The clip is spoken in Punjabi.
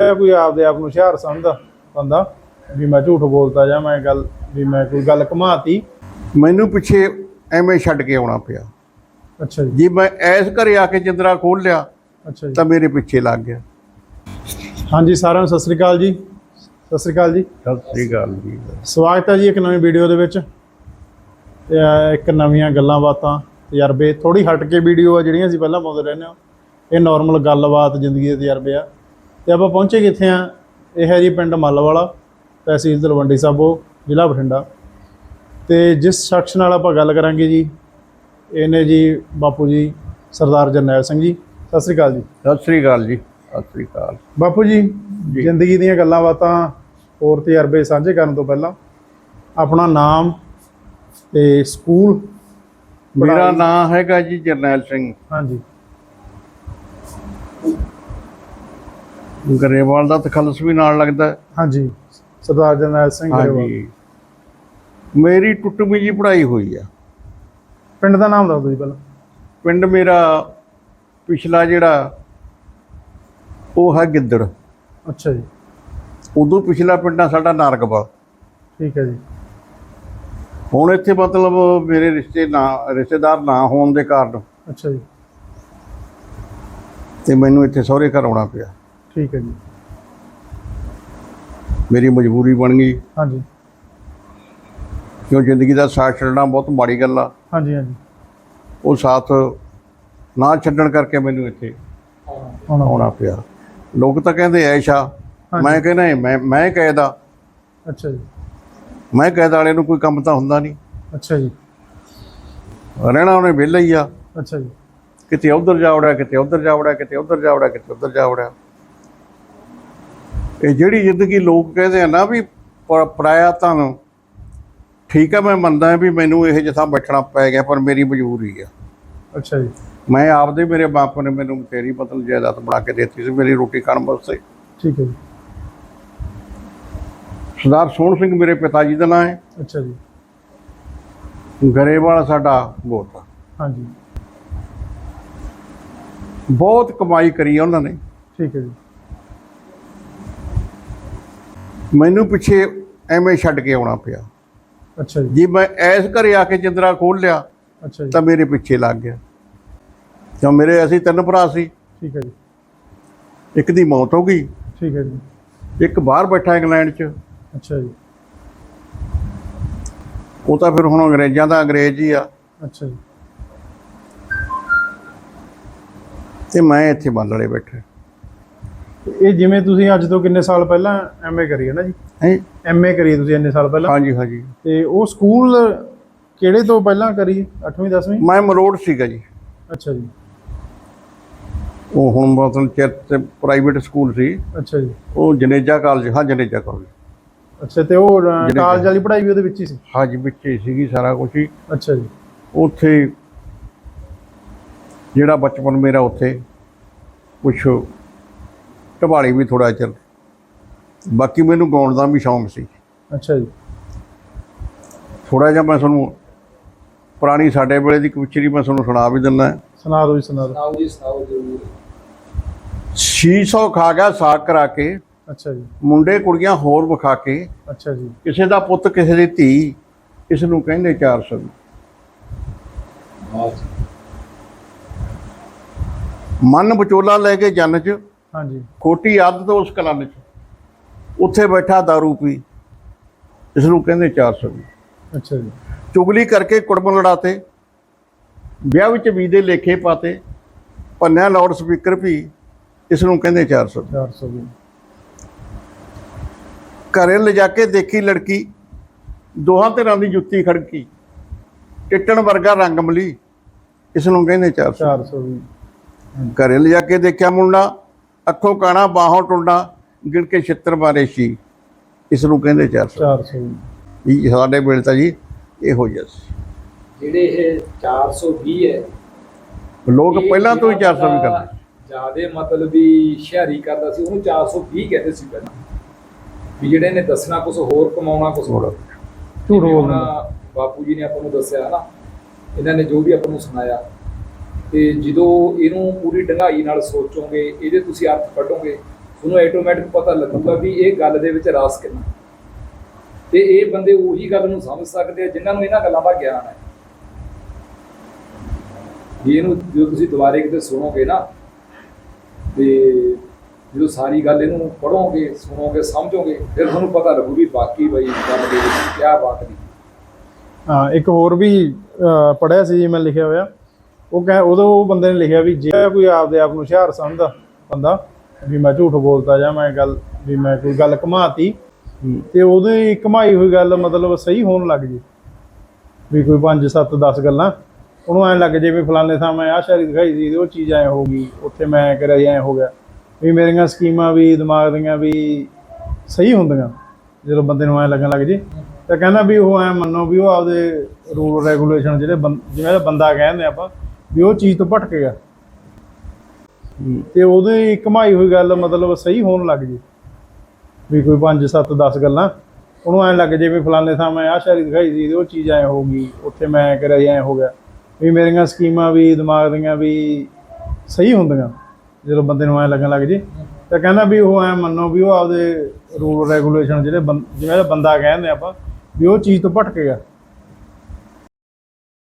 ਕੋਈ ਆਪਦੇ ਆਪ ਨੂੰ ਹੁਸ਼ਿਆਰ ਸਮਝਦਾ ਬੰਦਾ ਵੀ ਮੈਂ ਝੂਠ ਬੋਲਦਾ ਜਾਂ ਮੈਂ ਗੱਲ ਵੀ ਮੈਂ ਕੋਈ ਗੱਲ ਘਮਾਤੀ। ਮੈਨੂੰ ਪਿੱਛੇ ਐਵੇਂ ਛੱਡ ਕੇ ਆਉਣਾ ਪਿਆ। ਅੱਛਾ ਜੀ। ਜੀ ਮੈਂ ਐਸ ਘਰੇ ਆ ਕੇ ਜਿੰਦਰਾ ਖੋਲ ਲਿਆ ਅੱਛਾ ਜੀ। ਤਾਂ ਮੇਰੇ ਪਿੱਛੇ ਲੱਗ ਗਿਆ। ਹਾਂਜੀ ਸਾਰਿਆਂ ਨੂੰ ਸਤਿ ਸ੍ਰੀ ਅਕਾਲ ਜੀ। ਸਤਿ ਸ੍ਰੀ ਅਕਾਲ ਜੀ। ਸਤਿ ਸ੍ਰੀ ਅਕਾਲ ਜੀ। ਸਵਾਗਤ ਹੈ ਜੀ ਇੱਕ ਨਵੀਂ ਵੀਡੀਓ ਦੇ ਵਿੱਚ। ਤੇ ਇੱਕ ਨਵੀਆਂ ਗੱਲਾਂ ਬਾਤਾਂ ਤਜਰਬੇ ਥੋੜੀ ਹਟ ਕੇ ਵੀਡੀਓ ਆ ਜਿਹੜੀਆਂ ਅਸੀਂ ਪਹਿਲਾਂ ਪਾਉਂਦੇ ਰਹਿੰਦੇ ਹਾਂ। ਇਹ ਨਾਰਮਲ ਗੱਲਬਾਤ ਜ਼ਿੰਦਗੀ ਦੇ ਤਜਰਬੇ ਆ। ਤੇ ਆਪਾਂ ਪਹੁੰਚੇ ਕਿੱਥੇ ਆ? ਇਹ ਹੈ ਜੀ ਪਿੰਡ ਮੱਲਵਾਲਾ ਤਹਿਸੀਲ ਤਲਵੰਡੀ ਸਾਬੋ ਜ਼ਿਲ੍ਹਾ ਬਠਿੰਡਾ। ਤੇ ਜਿਸ ਸ਼ਖਸ ਨਾਲ ਆਪਾਂ ਗੱਲ ਕਰਾਂਗੇ ਜੀ ਇਹਨੇ ਜੀ ਬਾਪੂ ਜੀ ਸਰਦਾਰ ਜਰਨੈਲ ਸਿੰਘ ਜੀ। ਸਤਿ ਸ੍ਰੀ ਅਕਾਲ ਜੀ। ਸਤਿ ਸ੍ਰੀ ਅਕਾਲ ਜੀ ਸਤਿ ਸ੍ਰੀ ਅਕਾਲ। ਬਾਪੂ ਜੀ ਜ਼ਿੰਦਗੀ ਦੀਆਂ ਗੱਲਾਂ ਬਾਤਾਂ ਹੋਰ ਤਜਰਬੇ ਸਾਂਝੇ ਕਰਨ ਤੋਂ ਪਹਿਲਾਂ ਆਪਣਾ ਨਾਮ ਤੇ ਸਕੂਲ ਮੇਰਾ ਨਾਮ ਹੈਗਾ ਜੀ ਜਰਨੈਲ ਸਿੰਘ। ਹਾਂਜੀ। ਗਰੇਵਾਲ ਦਾ ਤਖਲਸ ਵੀ ਨਾਲ ਲੱਗਦਾ ਹੈ। ਹਾਂਜੀ ਸਰਦਾਰ ਜਰਨੈਲ ਸਿੰਘ ਗਰੇਵਾਲ। ਹਾਂਜੀ। ਮੇਰੀ ਟੁੱਟਵੀਂ ਜੀ ਪੜ੍ਹਾਈ ਹੋਈ ਆ। ਪਿੰਡ ਦਾ ਨਾਮ ਦੱਸ ਦਿਓ ਜੀ ਪਹਿਲਾਂ। ਪਿੰਡ ਮੇਰਾ ਪਿਛਲਾ ਜਿਹੜਾ ਉਹ ਹੈ ਗਿੱਦੜ। ਅੱਛਾ ਜੀ। ਉਦੋਂ ਪਿਛਲਾ ਪਿੰਡ ਆ ਸਾਡਾ ਨਾਰਗਵਾ ਠੀਕ ਹੈ ਜੀ। ਹੁਣ ਇੱਥੇ ਮਤਲਬ ਮੇਰੇ ਰਿਸ਼ਤੇ ਨਾ ਰਿਸ਼ਤੇਦਾਰ ਨਾ ਹੋਣ ਦੇ ਕਾਰਨ ਅੱਛਾ ਜੀ। ਤੇ ਮੈਨੂੰ ਇੱਥੇ ਸਹੁਰੇ ਘਰ ਆਉਣਾ ਪਿਆ। ਠੀਕ ਹੈ ਜੀ। ਮੇਰੀ ਮਜਬੂਰੀ ਬਣ ਗਈ। ਹਾਂਜੀ। ਕਿਉਂ? ਜ਼ਿੰਦਗੀ ਦਾ ਸਾਥ ਛੱਡਣਾ ਬਹੁਤ ਮਾੜੀ ਗੱਲ ਆ। ਹਾਂਜੀ ਹਾਂਜੀ। ਉਹ ਸਾਥ ਨਾ ਛੱਡਣ ਕਰਕੇ ਮੈਨੂੰ ਇੱਥੇ ਆਉਣਾ ਪਿਆ। ਲੋਕ ਤਾਂ ਕਹਿੰਦੇ ਐਸ਼ਾ ਹਾਂਜੀ। ਮੈਂ ਕਹਿੰਦਾ ਮੈਂ ਮੈਂ ਕਹਿਦਾ ਅੱਛਾ ਜੀ। ਮੈਂ ਕਹਿਦ ਵਾਲੇ ਨੂੰ ਕੋਈ ਕੰਮ ਤਾਂ ਹੁੰਦਾ ਨਹੀਂ। ਅੱਛਾ ਜੀ। ਰਹਿਣਾ ਉਹਨੇ ਵਿਹਲਾ ਹੀ ਆ। ਅੱਛਾ ਜੀ। ਕਿਤੇ ਉਧਰ ਜਾ ਵੜਿਆ ਕਿਤੇ ਉਧਰ ਜਾ ਵੜਿਆ ਕਿਤੇ ਉਧਰ ਜਾ ਵੜਿਆ ਕਿਤੇ ਉਧਰ ਜਾ ਵੜਿਆ। ਇਹ ਜਿਹੜੀ ਜ਼ਿੰਦਗੀ ਲੋਕ ਕਹਿੰਦੇ ਆ ਨਾ ਵੀ ਪਰਾਇਆ ਤੁਹਾਨੂੰ ਠੀਕ ਆ ਮੈਂ ਮੰਨਦਾ ਵੀ ਮੈਨੂੰ ਇਹ ਜਿਹਾ ਬੈਠਣਾ ਪੈ ਗਿਆ ਪਰ ਮੇਰੀ ਮਜਬੂਰੀ ਆ। ਅੱਛਾ ਜੀ। ਮੈਂ ਆਪਦੇ ਮੇਰੇ ਬਾਪ ਨੇ ਮੈਨੂੰ ਤੇਰੀ ਮਤਲਬ ਜਾਇਦਾਦ ਬਣਾ ਕੇ ਦਿੱਤੀ ਸੀ ਮੇਰੀ ਰੋਟੀ ਖਾਣ ਵਾਸਤੇ। ਠੀਕ ਹੈ ਜੀ। ਸਰਦਾਰ ਸੋਹਣ ਸਿੰਘ ਮੇਰੇ ਪਿਤਾ ਜੀ ਦਾ ਨਾਂ ਹੈ। ਅੱਛਾ ਜੀ। ਗਰੇਵਾਲ ਸਾਡਾ ਗੋਤ ਆ। ਹਾਂਜੀ। ਬਹੁਤ ਕਮਾਈ ਕਰੀ ਉਹਨਾਂ ਨੇ। ਠੀਕ ਹੈ ਜੀ। ਮੈਨੂੰ ਪਿੱਛੇ ਐਵੇਂ ਛੱਡ ਕੇ ਆਉਣਾ ਪਿਆ। ਅੱਛਾ ਜੀ। ਜੀ ਮੈਂ ਐਸ ਘਰੇ ਆ ਕੇ ਜਿੰਦਰਾ ਖੋਲ ਲਿਆ ਅੱਛਾ ਜੀ। ਤਾਂ ਮੇਰੇ ਪਿੱਛੇ ਲੱਗ ਗਿਆ। ਕਿਉਂ ਮੇਰੇ ਅਸੀਂ ਤਿੰਨ ਭਰਾ ਸੀ। ਠੀਕ ਹੈ ਜੀ। ਇੱਕ ਦੀ ਮੌਤ ਹੋ ਗਈ। ਠੀਕ ਹੈ ਜੀ। ਇੱਕ ਬਾਹਰ ਬੈਠਾ ਇੰਗਲੈਂਡ 'ਚ। ਅੱਛਾ ਜੀ। ਉਹ ਤਾਂ ਫਿਰ ਹੁਣ ਅੰਗਰੇਜ਼ਾਂ ਦਾ ਅੰਗਰੇਜ਼ ਹੀ ਆ। ਅੱਛਾ ਜੀ। ਤੇ ਮੈਂ ਇੱਥੇ ਬਾਲੜੇ ਬੈਠਾ। ਇਹ ਜਿਵੇਂ ਤੁਸੀਂ ਅੱਜ ਤੋਂ ਕਿੰਨੇ ਸਾਲ ਪਹਿਲਾਂ ਐਮਏ ਕਰੀ ਹੈ ਨਾ ਜੀ? ਹੈ? ਐਮਏ ਕਰੀ ਤੁਸੀਂ ਇੰਨੇ ਸਾਲ ਪਹਿਲਾਂ? ਹਾਂਜੀ ਹਾਂਜੀ। ਤੇ ਉਹ ਸਕੂਲ ਕਿਹੜੇ ਤੋਂ ਪਹਿਲਾਂ ਕਰੀ? 8ਵੀਂ 10ਵੀਂ ਮੈਂ ਮਰੋੜ ਸੀਗਾ ਜੀ। ਅੱਛਾ ਜੀ। ਉਹ ਹੁਣ ਮਤਲਬ ਚਿਰ ਤੇ ਪ੍ਰਾਈਵੇਟ ਸਕੂਲ ਸੀ। ਅੱਛਾ ਜੀ। ਉਹ ਜਨੇਜਾ ਕਾਲਜ ਹਾਂ ਜਨੇਜਾ ਕਾਲਜ ਅੱਛਾ ਤੇ ਉਹ ਕਾਲਜ ਵਾਲੀ ਪੜ੍ਹਾਈ ਵੀ ਉਹਦੇ ਵਿੱਚ ਹੀ ਸੀ? ਹਾਂਜੀ ਵਿੱਚ ਹੀ ਸੀਗੀ ਸਾਰਾ ਕੁਝ ਹੀ। ਅੱਛਾ ਜੀ। ਉੱਥੇ ਜਿਹੜਾ ਬਚਪਨ ਮੇਰਾ ਉੱਥੇ ਕੁਛ ਢਵਾਲੀ ਵੀ ਥੋੜਾ ਚਿਰ। ਬਾਕੀ ਮੈਨੂੰ ਗਾਉਣ ਦਾ ਵੀ ਸ਼ੌਂਕ ਸੀ। ਅੱਛਾ ਜੀ। ਥੋੜਾ ਜਿਹਾ ਮੈਂ ਤੁਹਾਨੂੰ ਪੁਰਾਣੀ ਸਾਡੇ ਵੇਲੇ ਦੀ ਕਵਿਚਰੀ ਮੈਂ ਤੁਹਾਨੂੰ ਸੁਣਾ ਵੀ ਦਿੰਦਾ। ਸੁਣਾ ਦਿਓ ਜੀ ਸੁਣਾ ਦਿਓ। ਸੁਣਾਓ ਜੀ ਸੁਣਾਓ ਜਰੂਰ। 600 ਖਾ ਗਿਆ ਸਾਗ ਕਰਾ ਕੇ। ਅੱਛਾ ਜੀ। ਮੁੰਡੇ ਕੁੜੀਆਂ ਹੋਰ ਵਿਖਾ ਕੇ। ਅੱਛਾ ਜੀ। ਕਿਸੇ ਦਾ ਪੁੱਤ ਕਿਸੇ ਦੀ ਧੀ ਇਸ ਨੂੰ ਕਹਿੰਦੇ 400 ਮਨ ਵਿਚੋਲਾ ਲੈ ਕੇ ਜੰਨ ਚ। ਹਾਂਜੀ। ਖੋਟੀ ਆਦਤ ਉਸ ਕਲਨ ਚ। ਉੱਥੇ ਬੈਠਾ दारू ਪੀ। ਇਸ ਨੂੰ ਕਹਿੰਦੇ 400 ਅੱਛਾ ਜੀ। ਚੁਗਲੀ ਕਰਕੇ ਕੁੜਮ ਲੜਾਤੇ। ਵਿਆਹ ਵਿੱਚ ਵੀ ਦੇ ਲੇਖੇ ਪਾਤੇ। ਪੰਨਿਆ ਲਾਊਡ ਸਪੀਕਰ ਵੀ। ਇਸ ਨੂੰ ਕਹਿੰਦੇ 400 400 ਜੀ ਘਰੇ ਲਿਜਾ ਕੇ ਦੇਖੀ ਲੜਕੀ। ਦੋਹਾਂ ਧਿਰਾਂ ਦੀ ਜੁੱਤੀ ਖੜਕੀ। ਟਿੱਟਣ ਵਰਗਾ ਰੰਗ ਮਲੀ। ਇਸ ਨੂੰ ਕਹਿੰਦੇ 400 400 ਜੀ ਘਰੇ ਲਿਜਾ ਕੇ ਦੇਖਿਆ ਮੁੰਡਾ। ਅੱਖੋਂ ਕਾਣਾ ਬਾਹੋਂ ਟੁੰਡਾ ਗਿਣ ਕੇ ਛਿੱਤਰ ਮਾਰੇ ਸੀ। ਇਸ ਨੂੰ ਕਹਿੰਦੇ 400 400 ਜੀ ਇਹ ਸਾਡੇ ਵੇਲੇ ਤਾਂ ਜੀ ਇਹੋ ਜਿਹਾ ਸੀ। ਜਿਹੜੇ ਇਹ 420 ਹੈ ਲੋਕ ਪਹਿਲਾਂ ਤੋਂ ਹੀ 400 ਵੀ ਕਰਦੇ ਜਿਆਦੇ ਮਤਲਬ ਵੀ ਸ਼ਹਿਰੀ ਕਰਦਾ ਸੀ ਉਹਨੂੰ 420 ਕਹਿੰਦੇ ਸੀ ਪਹਿਲਾਂ। ਵੀ ਜਿਹੜੇ ਨੇ ਦੱਸਣਾ ਕੁਝ ਹੋਰ ਕਮਾਉਣਾ ਕੁਝ ਹੋਰ। ਝੂਠ ਬੋਲਣਾ ਬਾਪੂ ਜੀ ਨੇ ਆਪਾਂ ਨੂੰ ਦੱਸਿਆ ਨਾ ਇਹਨਾਂ ਨੇ ਜੋ ਵੀ ਆਪਾਂ ਨੂੰ ਸੁਣਾਇਆ ਤੇ ਜਦੋਂ ਇਹਨੂੰ ਪੂਰੀ ਡੰਗਾਈ ਨਾਲ ਸੋਚੋਗੇ, ਇਹਦੇ ਤੁਸੀਂ ਅਰਥ ਕੱਢੋਗੇ ਤੁਹਾਨੂੰ ਆਟੋਮੈਟਿਕ ਪਤਾ ਲੱਗੂਗਾ ਵੀ ਇਹ ਗੱਲ ਦੇ ਵਿੱਚ ਰਾਸ ਕਿੰਨਾ ਤੇ ਇਹ ਬੰਦੇ ਉਹੀ ਗੱਲ ਨੂੰ ਸਮਝ ਸਕਦੇ ਆ ਜਿਨ੍ਹਾਂ ਨੂੰ ਇਹਨਾਂ ਗੱਲਾਂ ਦਾ ਗਿਆਨ ਹੈ। ਇਹਨੂੰ ਜਦੋਂ ਤੁਸੀਂ ਦੁਬਾਰੇ ਕਿਤੇ ਸੁਣੋਗੇ ਨਾ, ਤੇ ਜਦੋਂ ਸਾਰੀ ਗੱਲ ਇਹਨੂੰ ਪੜੋਗੇ ਸੁਣੋਗੇ, ਸਮਝੋਗੇ, ਫਿਰ ਤੁਹਾਨੂੰ ਪਤਾ ਲੱਗੂ ਵੀ ਬਾਕੀ ਬਈ ਗੱਲ ਦੇ ਵਿੱਚ ਕੀ ਬਾਤ ਨਹੀਂ ਇੱਕ ਹੋਰ ਵੀ ਪੜਿਆ ਸੀ ਜੀ ਮੈਂ ਲਿਖਿਆ ਹੋਇਆ। ਉਹ ਕਹੇ ਉਦੋਂ ਉਹ ਬੰਦੇ ਨੇ ਲਿਖਿਆ ਵੀ ਜੇ ਕੋਈ ਆਪਦੇ ਆਪ ਨੂੰ ਹੁਸ਼ਿਆਰ ਸਮਝਦਾ ਬੰਦਾ ਵੀ ਮੈਂ ਝੂਠ ਬੋਲਦਾ ਜਾਂ ਮੈਂ ਗੱਲ ਵੀ ਮੈਂ ਕੋਈ ਗੱਲ ਘਮਾਤੀ ਤੇ ਉਹਦੀ ਘਮਾਈ ਹੋਈ ਗੱਲ ਮਤਲਬ ਸਹੀ ਹੋਣ ਲੱਗ ਜੇ। ਵੀ ਕੋਈ 5 7 10 ਗੱਲਾਂ। ਉਹਨੂੰ ਐਂ ਲੱਗ ਜੇ ਵੀ ਫਲਾਣੇ ਥਾਂ ਮੈਂ ਆਹ ਸ਼ਾਇਰੀ ਦਿਖਾਈ ਸੀ ਉਹ ਚੀਜ਼ ਐ ਹੋ ਗਈ ਉੱਥੇ ਮੈਂ ਕਰਿਆ ਐ ਹੋ ਗਿਆ। ਵੀ ਮੇਰੀਆਂ ਸਕੀਮਾਂ ਵੀ ਦਿਮਾਗ ਦੀਆਂ ਵੀ ਸਹੀ ਹੁੰਦੀਆਂ ਜਦੋਂ ਬੰਦੇ ਨੂੰ ਐਂ ਲੱਗਣ ਲੱਗ ਜੇ। ਤਾਂ ਕਹਿੰਦਾ ਵੀ ਉਹ ਐ ਮੰਨੋ ਵੀ ਉਹ ਆਪਦੇ ਰੂਲ ਰੈਗੂਲੇਸ਼ਨ ਜਿਹੜੇ ਜਿਵੇਂ ਬੰਦਾ ਕਹਿੰਦੇ ਆਪਾਂ ਵੀ ਉਹ ਚੀਜ਼ ਤੋਂ ਭਟਕ ਗਿਆ ਤੇ ਉਹਦੀ ਕਮਾਈ ਹੋਈ ਗੱਲ ਮਤਲਬ ਸਹੀ ਹੋਣ ਲੱਗ ਜੇ। ਵੀ ਕੋਈ 5 7 10 ਗੱਲਾਂ, ਉਹਨੂੰ ਐਂ ਲੱਗ ਜੇ ਵੀ ਫਲਾਣੇ ਥਾਂ ਮੈਂ ਆਹ ਸ਼ਾਇਰੀ ਦਿਖਾਈ ਸੀ ਤੇ ਉਹ ਚੀਜ਼ ਐ ਹੋ ਗਈ, ਉੱਥੇ ਮੈਂ ਕਰਿਆ, ਐ ਹੋ ਗਿਆ। ਵੀ ਮੇਰੀਆਂ ਸਕੀਮਾਂ ਵੀ, ਦਿਮਾਗ ਦੀਆਂ ਵੀ ਸਹੀ ਹੁੰਦੀਆਂ, ਜਦੋਂ ਬੰਦੇ ਨੂੰ ਐਂ ਲੱਗਣ ਲੱਗ ਜੇ। ਤਾਂ ਕਹਿੰਦਾ ਵੀ ਉਹ ਐ ਮੰਨੋ ਵੀ ਉਹ ਆਪਦੇ ਰੂਲ ਰੈਗੂਲੇਸ਼ਨ ਜਿਹੜੇ ਬੰ- ਜਿਵੇਂ ਦਾ ਬੰਦਾ ਕਹਿੰਦੇ ਆਪਾਂ, ਵੀ ਉਹ ਚੀਜ਼ ਤੋਂ ਭਟਕ ਗਿਆ